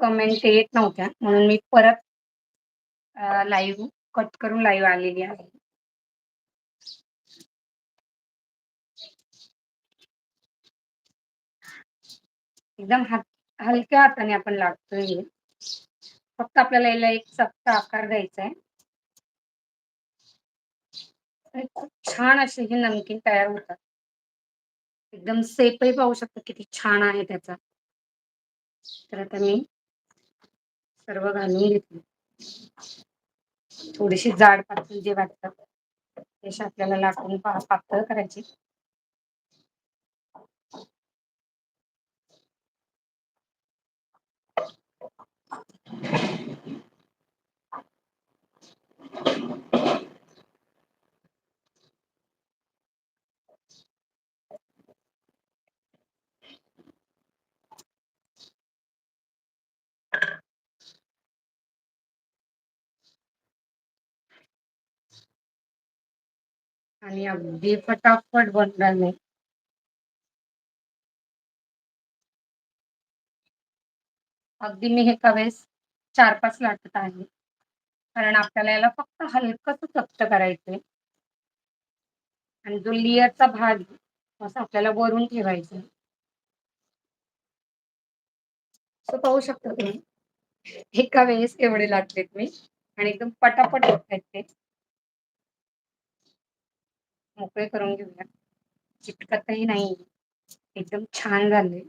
Comment येत नव्हत्या म्हणून मी परत लाईव्ह कट करून लाईव्ह आलेली आहे. एकदम हात हलक्या हाताने आपण लागतोय हे. फक्त आपल्याला याला एक चपटा आकार द्यायचा आहे. आणि खूप छान असे हे नमकीन तयार होतात. एकदम सेपही पाहू शकतो किती छान आहे त्याचा. तर आता मी सर्व घालून घेतले. थोडीशी जाड पातळ जे वाटतं तशी आपल्याला लाटून पातळ करायची. आणि अगदी फटाफट बनणार नाही. अगदी मी एका वेळेस 4-5 लाटत आहे. कारण आपल्याला याला फक्त हलकंसं चपटं करायचंय. आणि जो लेयरचा भाग आहे, असा आपल्याला वरून ठेवायचा आहे. पाहू शकता तुम्ही. एका वेळेस एवढे लाटलेत मी आणि एकदम पटापट होतायत ते. मोकळे करून घेऊया. चिटकतही नाही. एकदम छान झाले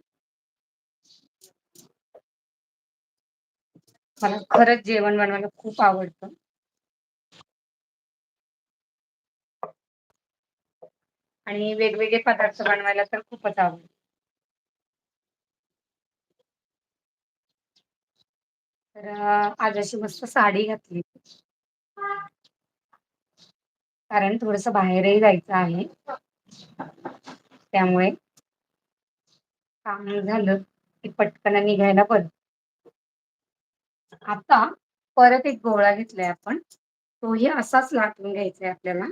मला खरंच जेवण बनवायला खूप आवडतं. आणि वेगवेगळे पदार्थ बनवायला तर खूपच आवडतं. तर आज अशी मस्त साडी घातली. कारण थोडंसं बाहेरही जायचं आहे. त्यामुळे काम झालं, की पटकन निघायला बरं. आता परत एक गोळा घेतलाय आपण. तोही असाच लाटून घ्यायचा आहे आपल्याला.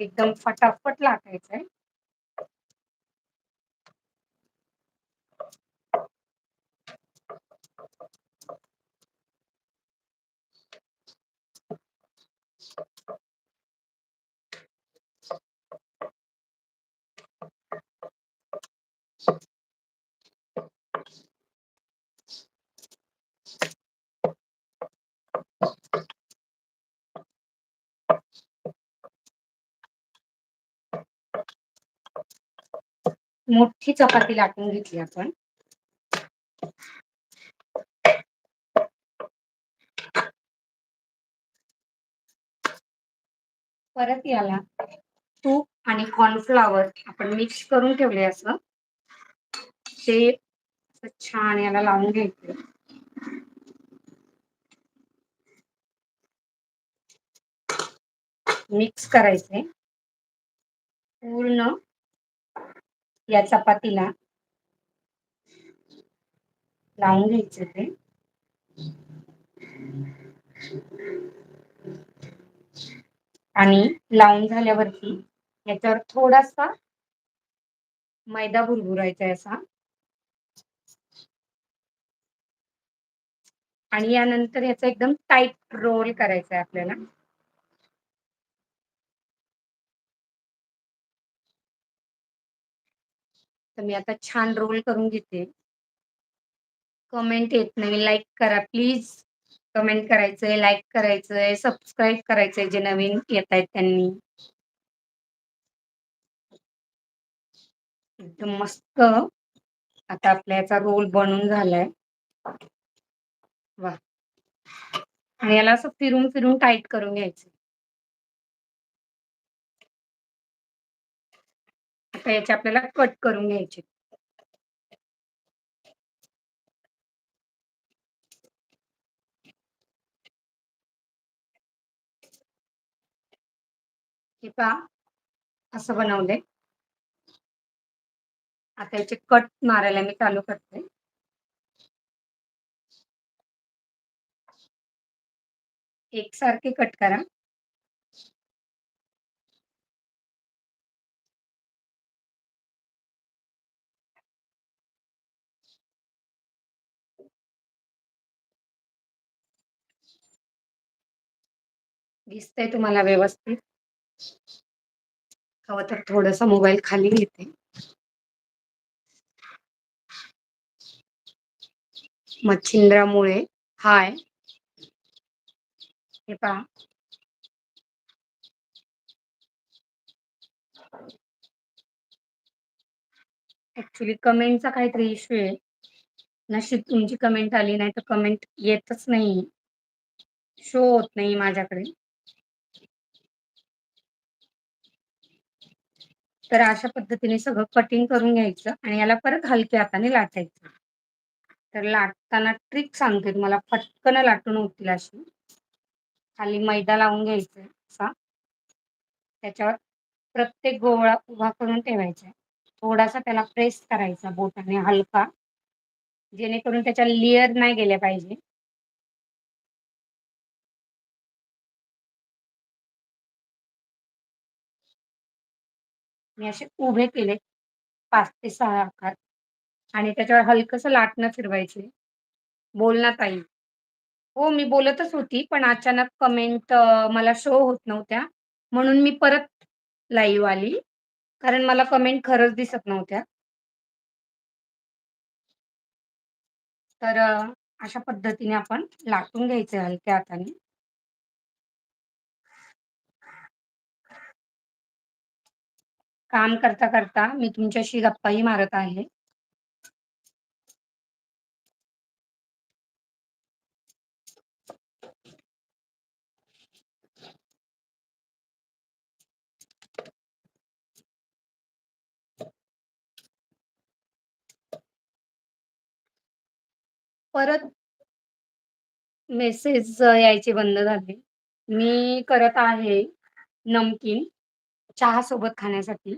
एकदम फटाफट लाटायचा आहे. मोठी चपाती लाटून घेतली आपण. परत याला तूप आणि कॉर्नफ्लॉवर आपण मिक्स करून ठेवले असं. ते छान याला लावून घ्यायचंय. मिक्स करायचंय. पूर्ण या चपातीला लावून घ्यायचं ते. आणि लावून झाल्यावरती याच्यावर थोडासा मैदा भुरभुरायचा आहे असा. आणि यानंतर याचा एकदम टाईट रोल करायचा आहे आपल्याला. तर मी आता छान रोल करून घेते. कमेंट येत नाही. लाईक करा प्लीज. कमेंट करायचंय, लाईक करायचंय, सबस्क्राईब करायचंय जे नवीन येतायत त्यांनी. एकदम मस्त आता आपल्या याचा रोल बनून झालाय. वा आणि याला असं फिरून-फिरून टाईट करून घ्यायचं. आता याचे आपल्याला कट करून घ्यायचे. पहा. असं बनवले आता याचे कट मारायला मी चालू करते. एकसारखे कट करा. दिसतंय तुम्हाला व्यवस्थित? हवं तर थोडंसं मोबाईल खाली घेते. मच्छिंद्रामुळे हाय. हे पहा. ऍक्च्युली कमेंटचा काहीतरी इश्यू आहे. नशीब तुमची कमेंट आली नाही तर कमेंट येतच नाही. शो होत नाही माझ्याकडे. तर अशा पद्धतीने सगळं कटिंग करून घ्यायचं आणि याला परत हलक्या हाताने लाटायचं. तर लाटताना ट्रिक सांगते तुम्हाला फटकन लाटून होतील अशी. खाली मैदा लावून घ्यायचा असा. त्याच्यावर प्रत्येक गोळा उभा करून ठेवायचा. थोडासा त्याला प्रेस करायचा बोटाने हलका. जेणेकरून त्याच्या लेअर नाही गेल्या पाहिजे. मी असे उभे केले पाच ते सहा आकार. आणि त्याच्यावर हलकंसं लाटणं फिरवायचे. बोल ना ताई. हो मी बोलतच होती पण अचानक कमेंट मला शो होत नव्हत्या. म्हणून मी परत लाईव्ह आली कारण मला कमेंट खरंच दिसत नव्हत्या. तर अशा पद्धतीने आपण लाटून घ्यायचे हलक्या हाताने. काम करता करता मी तुमच्याशी गप्पाही मारत आहे. परत मेसेज यायचे बंद झाले. मी करत आहे नमकीन चहा सोबत खाण्यासाठी.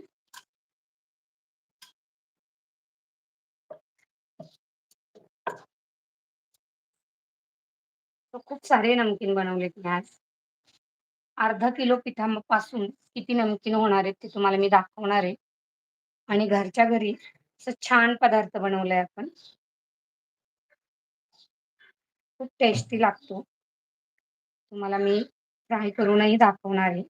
खूप सारे नमकीन बनवलेत मी आज. अर्धा किलो पिठापासून किती नमकीन होणार आहेत ते तुम्हाला मी दाखवणार आहे. आणि घरच्या घरी छान पदार्थ बनवलाय आपण. खूप टेस्टी लागतो. तुम्हाला मी फ्राय करूनही दाखवणार आहे.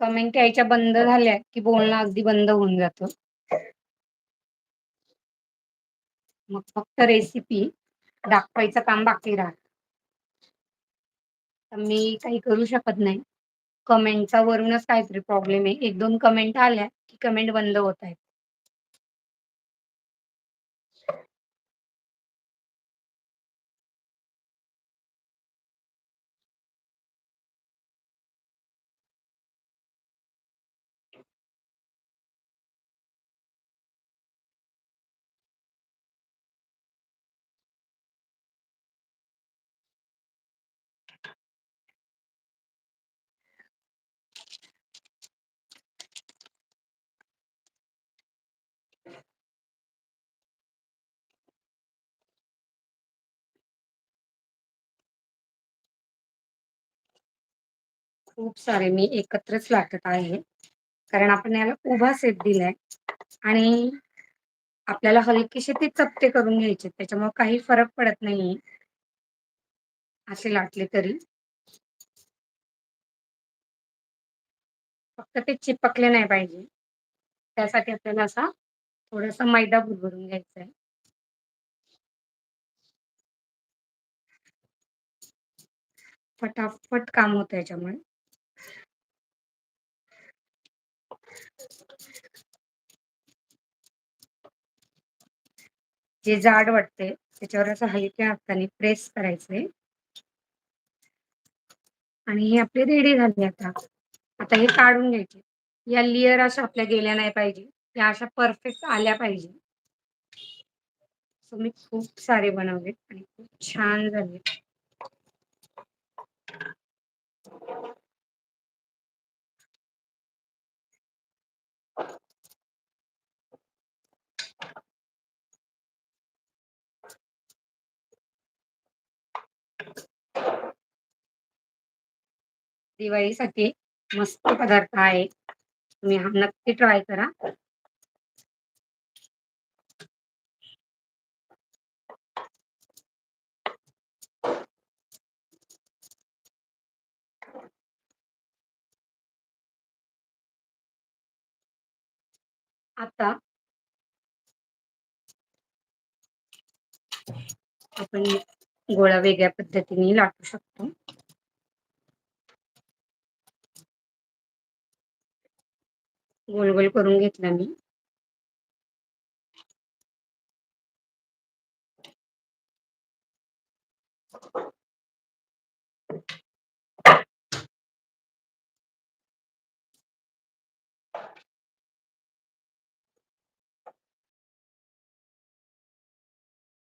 कमेंट यायच्या बंद झाल्या की बोलणं अगदी बंद होऊन जातं. मग फक्त रेसिपी दाखवायचं काम बाकी राहत. मी काही करू शकत नाही. कमेंटचा वरूनच काहीतरी प्रॉब्लेम आहे एक दोन कमेंट आल्या की कमेंट बंद होत आहेत. खूप सारे मी एकत्रच लाटत आहे कारण आपण याला उभा सेट दिलाय. आणि आपल्याला हलकीशी ते चपटे करून घ्यायचे त्याच्यामुळे काही फरक पडत नाहीये. असे लाटले तरी. फक्त ते चिपकले नाही पाहिजे त्यासाठी आपल्याला असा थोडासा मैदा भुरभरून घ्यायचा आहे. फटाफट काम होतं याच्यामुळे. जे जाड वाटते त्याच्यावर असं हलक्या हाताने प्रेस करायचंय. आणि हे आपले रेडी झाले आता आता हे काढून घ्यायचे. या लिअर अशा आपल्या गेल्या नाही पाहिजे या अशा परफेक्ट आल्या पाहिजे. मी खूप सारे बनवले आणि खूप छान झाले. दिवाळीसाठी मस्त पदार्थ आहे. तुम्ही हा नक्की ट्राय करा. आता आपण गोळा वेगळ्या पद्धतीने लाटू शकतो. गोल गोल करून घेतला मी.